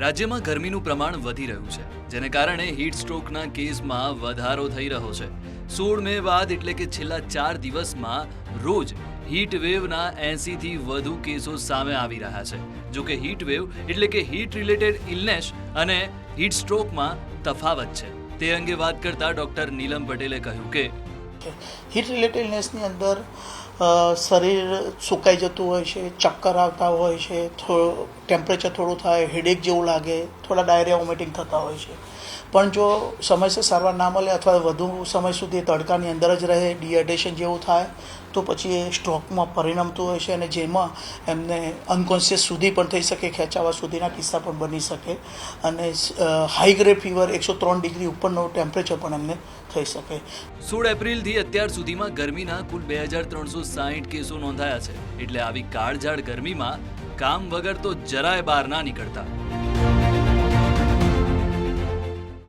રાજ્યમાં ગરમીનું પ્રમાણ વધી રહ્યું છે, જેને કારણે હીટ સ્ટ્રોકના કેસમાં વધારો થઈ રહ્યો છે. સોળ મે બાદ એટલે કે છેલ્લા ચાર દિવસમાં રોજ હીટ વેવના એંસીથી વધુ કેસો સામે આવી રહ્યા છે. જો કે હીટ વેવ એટલે કે હીટ રિલેટેડ ઇલનેસ અને હીટ સ્ટ્રોકમાં તફાવત છે. તે અંગે વાત કરતા ડોક્ટર નીલમ પટેલે કહ્યું કે હીટ રિલેટેડ ઇલનેસની અંદર શરીર સુકાઈ જતું હોય છે, ચક્કર આવતા હોય છે થોડું ટેમ્પરેચર થોડું થાય હેડેક જેવું લાગે, થોડા ડાયરિયા વોમિટિંગ થતા હોય છે. પણ જો સમયસર સારવાર ના મળે અથવા વધુ સમય સુધી તડકાની અંદર જ રહે ડિહાઇડ્રેશન જેવું થાય, તો પછી એ સ્ટ્રોકમાં પરિણમતું હોય છે અને જેમાં એમને અનકોન્શિયસ સુધી પણ થઈ શકે, ખેંચાવા સુધીના કિસ્સા પણ બની શકે અને હાઈ ગ્રેડ ફીવર એકસો ત્રણ ડિગ્રી ઉપરનું ટેમ્પરેચર પણ એમને થઈ શકે. સોળ એપ્રિલથી અત્યાર સુધીમાં ગરમીના કુલ બે હજાર ત્રણસો સાહીઠ કેસો નોંધાયા છે. એટલે આવી કાળઝાળ ગરમીમાં કામ વગર તો જરાય બહાર ના નીકળતા.